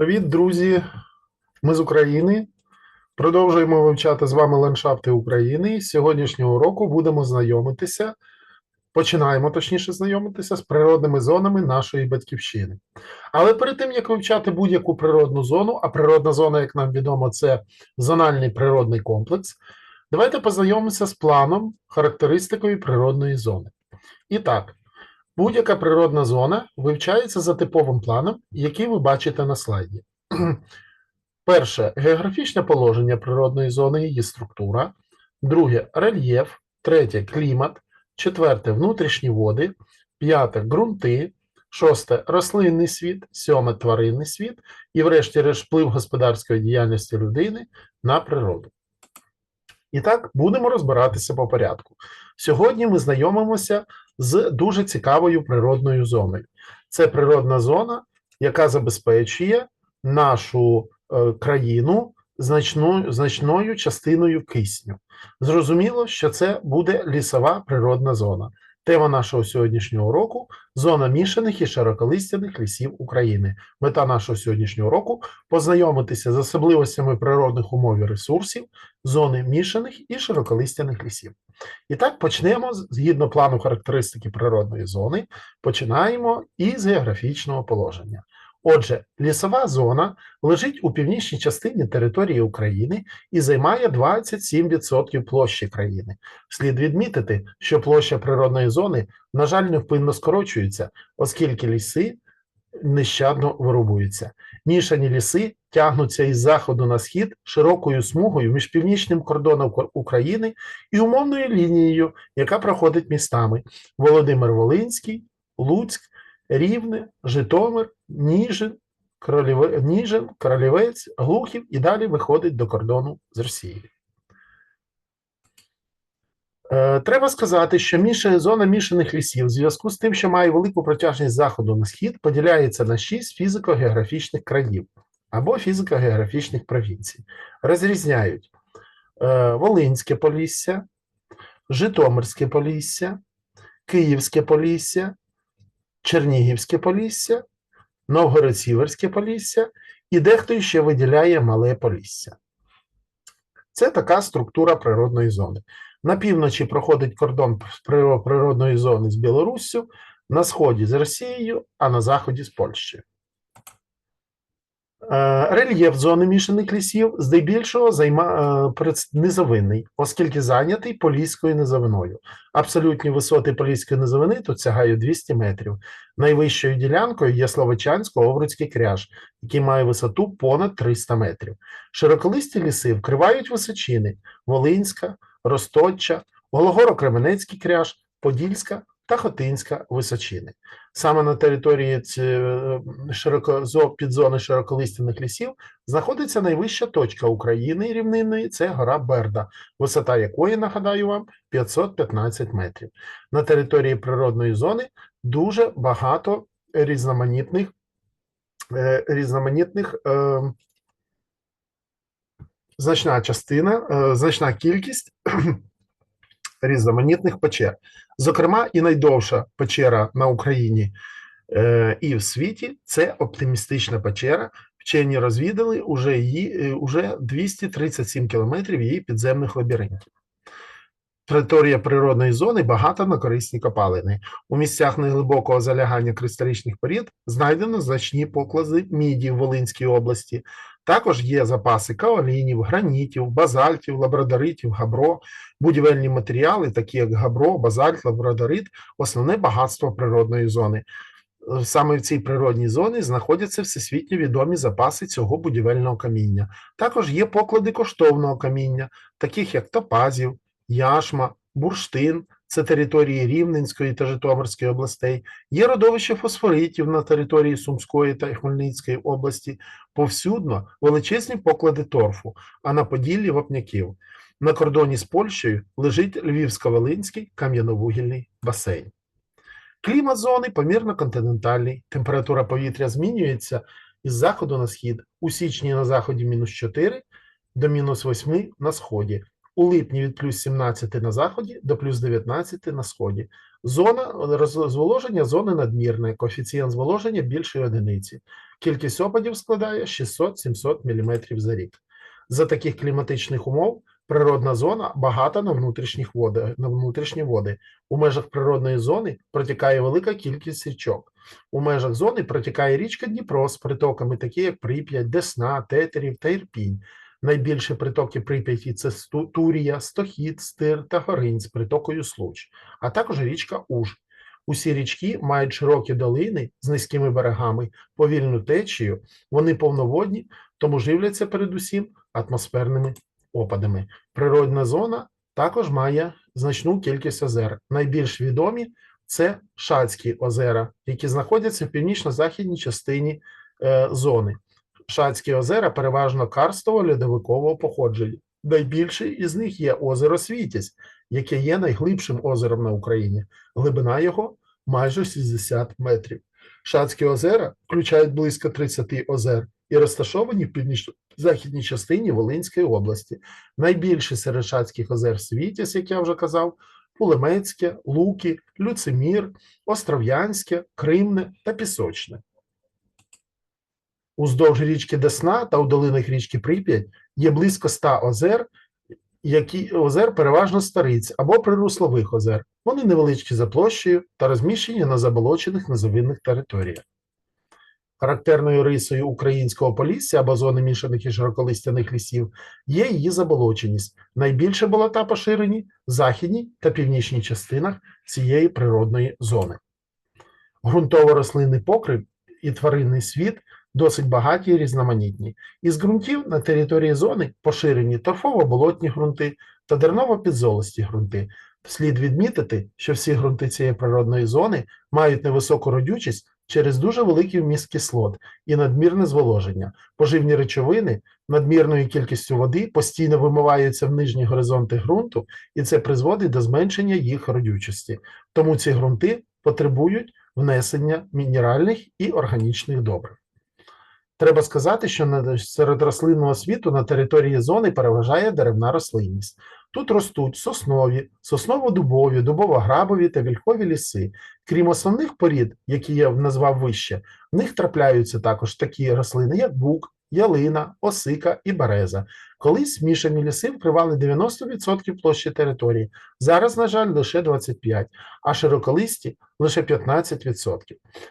Привіт, друзі! Ми з України. Продовжуємо вивчати з вами ландшафти України. З сьогоднішнього року будемо знайомитися, починаємо точніше знайомитися з природними зонами нашої батьківщини. Але перед тим, як вивчати будь-яку природну зону, а природна зона, як нам відомо, це зональний природний комплекс, давайте познайомимося з планом характеристикою природної зони. І так, Будь-яка природна зона вивчається за типовим планом, який ви бачите на слайді. Перше географічне положення природної зони, її структура. Друге рельєф. Третє клімат. Четверте внутрішні води. П'яте ґрунти. Шосте рослинний світ, сьоме тваринний світ і, врешті-решт, вплив господарської діяльності людини на природу. І так, будемо розбиратися по порядку. Сьогодні ми знайомимося з дуже цікавою природною зоною. Це природна зона, яка забезпечує нашу е, країну значною, значною частиною кисню. Зрозуміло, що це буде лісова природна зона. Тема нашого сьогоднішнього уроку зона мішаних і широколистяних лісів України. Мета нашого сьогоднішнього року познайомитися з особливостями природних умов і ресурсів, зони мішаних і широколистяних лісів. І так почнемо згідно плану характеристики природної зони, починаємо із географічного положення. Отже, лісова зона лежить у північній частині території України і займає 27% площі країни. Слід відмітити, що площа природної зони, на жаль, невпинно скорочується, оскільки ліси нещадно вирубуються. Мішані ліси тягнуться із заходу на схід широкою смугою між північним кордоном України і умовною лінією, яка проходить містами Володимир Волинський, Луцьк, Рівне, Житомир, Ніжин, Короліве... Ніжин, Королівець, Глухів і далі виходить до кордону з Росією. Е, Треба сказати, що зона мішаних лісів в зв'язку з тим, що має велику протяжність заходу на схід, поділяється на шість фізико-географічних країв або фізико-географічних провінцій. Розрізняють е, Волинське Полісся, Житомирське Полісся, Київське Полісся, Чернігівське Полісся, Новгород-Сіверське Полісся і дехто ще виділяє Мале Полісся. Це така структура природної зони. На півночі проходить кордон природної зони з Білоруссю, на сході з Росією, а на заході з Польщею. Е, Рельєф зони мішаних лісів здебільшого займа... е, низовинний, оскільки зайнятий Поліською низовиною. Абсолютні висоти Поліської низовини тут сягають 200 метрів. Найвищою ділянкою є Словочансько-Овруцький кряж, який має висоту понад 300 метрів. Широколисті ліси вкривають височини Волинська, Росточча, Гологоро-Кременецький кряж, Подільська та Хотинська височини. Саме на території широко, підзони широколистяних лісів знаходиться найвища точка України рівнинної це гора Берда, висота якої, нагадаю вам, 515 метрів. На території природної зони дуже багато різноманітних е, різноманітних е, значна частина, е, значна кількість різноманітних печер. Зокрема, і найдовша печера на Україні е, і в світі це оптимістична печера. Вчені розвідали уже її уже 237 кілометрів її підземних лабіринтів. Територія природної зони багата на корисні копалини. У місцях неглибокого залягання кристалічних порід знайдено значні поклади міді в Волинській області. Також є запаси каолінів, гранітів, базальтів, лабрадоритів, габро, будівельні матеріали, такі як габро, базальт, лабрадорит основне багатство природної зони. Саме в цій природній зоні знаходяться всесвітньо відомі запаси цього будівельного каміння. Також є поклади коштовного каміння, таких як топазів, яшма, бурштин, це території Рівненської та Житомирської областей, є родовище фосфоритів на території Сумської та Хмельницької області, повсюдно величезні поклади торфу, а на Поділлі вапняків. На кордоні з Польщею лежить Львівсько-Волинський кам'яновугільний басейн. Клімат зони помірно континентальний, температура повітря змінюється із заходу на схід, у січні на заході мінус 4 до мінус 8 на сході, у липні від плюс 17 на заході до плюс 19 на сході. Зона зволоження зони надмірне, коефіцієнт зволоження більшої одиниці. Кількість опадів складає 600-700 мм за рік. За таких кліматичних умов природна зона багата на внутрішніх води, на внутрішні води. У межах природної зони протікає велика кількість річок. У межах зони протікає річка Дніпро з притоками, такі як Прип'ять, Десна, Тетерів та Ірпінь. Найбільші притоки Прип'яті це Турія, Стохід, Стир та Горинь з притокою Случ, а також річка Уж. Усі річки мають широкі долини з низькими берегами, повільну течію, вони повноводні, тому живляться передусім атмосферними опадами. Природна зона також має значну кількість озер. Найбільш відомі це Шацькі озера, які знаходяться в північно-західній частині е, зони. Шацькі озера переважно карстово-льодовикового походження. Найбільший із них є озеро Світязь, яке є найглибшим озером на Україні. Глибина його майже 60 метрів. Шацькі озера включають близько 30 озер і розташовані в північно-західній частині Волинської області. Найбільші серед Шацьких озер Світязь, як я вже казав, Пулемецьке, Луки, Люцимір, Остров'янське, Кримне та Пісочне. Уздовж річки Десна та у долинах річки Прип'ять є близько 100 озер, які озер переважно стариць або прируслових озер. Вони невеличкі за площею та розміщені на заболочених низовинних територіях. Характерною рисою українського полісся або зони мішаних і широколистяних лісів є її заболоченість. Найбільше болота поширені в західній та північній частинах цієї природної зони. Ґрунтово-рослинний покрив і тваринний світ досить багаті і різноманітні. Із ґрунтів на території зони поширені торфово-болотні ґрунти та дерново-підзолості ґрунти. Слід відмітити, що всі ґрунти цієї природної зони мають невисоку родючість через дуже великий вміст кислот і надмірне зволоження. Поживні речовини надмірною кількістю води постійно вимиваються в нижні горизонти ґрунту, і це призводить до зменшення їх родючості. Тому ці ґрунти потребують внесення мінеральних і органічних добрив. Треба сказати, що серед рослинного світу на території зони переважає деревна рослинність. Тут ростуть соснові, сосново-дубові, дубово-грабові та вільхові ліси. Крім основних порід, які я назвав вище, в них трапляються також такі рослини, як бук, ялина, осика і береза. Колись мішані ліси вкривали 90% площі території, зараз, на жаль, лише 25%, а широколисті лише 15%.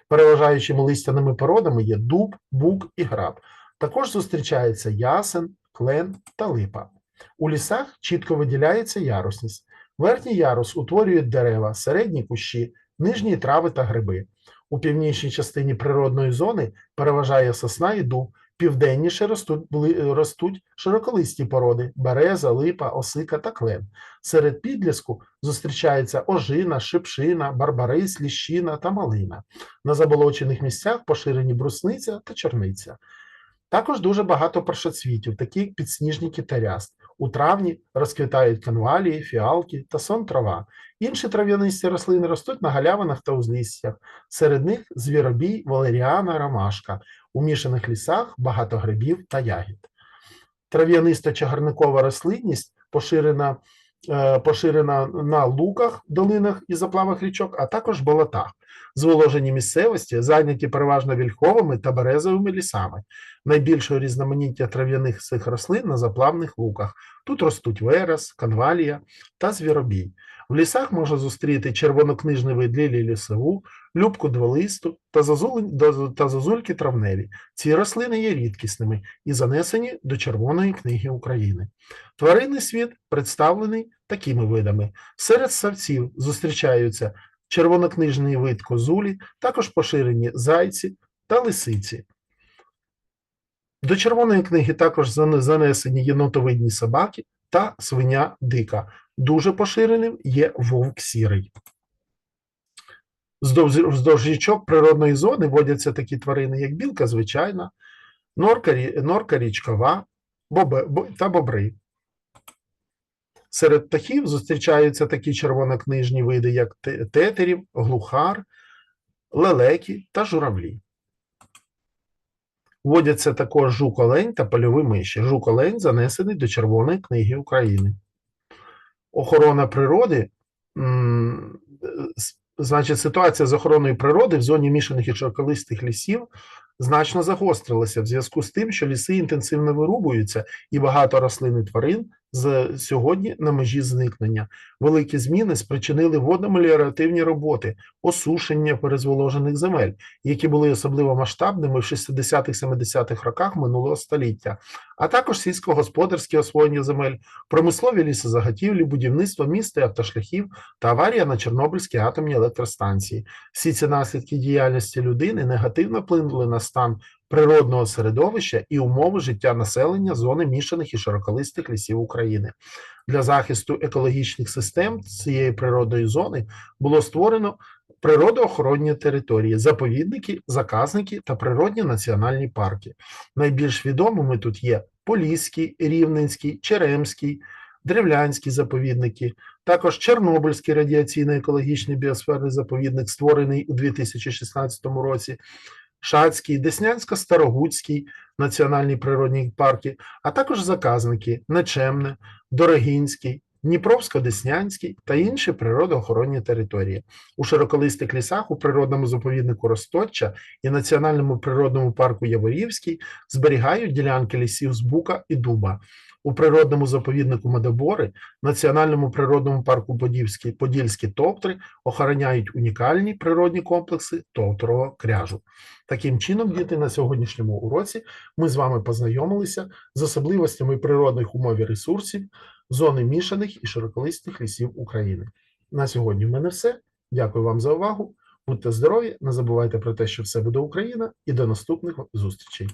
Переважаючими листяними породами є дуб, бук і граб. Також зустрічається ясен, клен та липа. У лісах чітко виділяється ярусність. Верхній ярус утворюють дерева, середні кущі, нижні трави та гриби. У північній частині природної зони переважає сосна і дуб, південніше ростуть, ростуть широколисті породи береза, липа, осика та клен. Серед підліску зустрічається ожина, шипшина, барбарис, ліщина та малина. На заболочених місцях поширені брусниця та чорниця. Також дуже багато першоцвітів, такі як підсніжники та ряст. У травні розквітають канвалії, фіалки та сон трава. Інші трав'янисті рослини ростуть на галявинах та узліссях. Серед них звіробій, валеріана, ромашка. У мішаних лісах багато грибів та ягід. Трав'янисто-чагарникова рослинність поширена, е, поширена на луках, долинах і заплавах річок, а також болотах. Зволожені місцевості зайняті переважно вільховими та березовими лісами. Найбільше різноманіття трав'яних цих рослин на заплавних луках. Тут ростуть верес, канвалія та звіробій. В лісах можна зустріти червонокнижний вид лілії лісову, любку дволисту та, та зазульки травневі. Ці рослини є рідкісними і занесені до Червоної книги України. Тваринний світ представлений такими видами. Серед савців зустрічаються червонокнижний вид козулі, також поширені зайці та лисиці. До Червоної книги також занесені єнотовидні собаки та свиня дика. Дуже поширеним є вовк сірий. Вздовж, річок природної зони водяться такі тварини, як білка звичайна, норка, норка річкова бобе, бо- та бобри. Серед птахів зустрічаються такі червонокнижні види, як тетерів, глухар, лелеки та журавлі. Водяться також жук-олень та польові миші. Жук-олень занесений до Червоної книги України. охорона природи, значить, ситуація з охороною природи в зоні мішаних і широколистих лісів значно загострилася в зв'язку з тим, що ліси інтенсивно вирубуються, і багато рослин і тварин з сьогодні на межі зникнення. Великі зміни спричинили водно-меліоративні роботи, осушення перезволожених земель, які були особливо масштабними в 60-70-х роках минулого століття, а також сільськогосподарські освоєння земель, промислові лісозаготівлі, будівництво міст і автошляхів та аварія на Чорнобильській атомній електростанції. Всі ці наслідки діяльності людини негативно вплинули на стан природного середовища і умови життя населення зони мішаних і широколистих лісів України. Для захисту екологічних систем цієї природної зони було створено природоохоронні території, заповідники, заказники та природні національні парки. Найбільш відомими тут є Поліський, Рівненський, Черемський, Древлянські заповідники, також Чорнобильський радіаційно-екологічний біосферний заповідник, створений у 2016 році, Шацький, Деснянсько-Старогуцький національні природні парки, а також заказники Нечемне, Дорогінський, Дніпровсько-Деснянський та інші природоохоронні території. У широколистих лісах у природному заповіднику Росточчя і Національному природному парку Яворівський зберігають ділянки лісів з бука і дуба. У природному заповіднику Медобори, Національному природному парку Подільські, Подільські Товтри охороняють унікальні природні комплекси Товтрового кряжу. Таким чином, діти, на сьогоднішньому уроці ми з вами познайомилися з особливостями природних умов і ресурсів зони мішаних і широколистих лісів України. На сьогодні в мене все. Дякую вам за увагу. Будьте здорові, не забувайте про те, що все буде Україна, і до наступних зустрічей.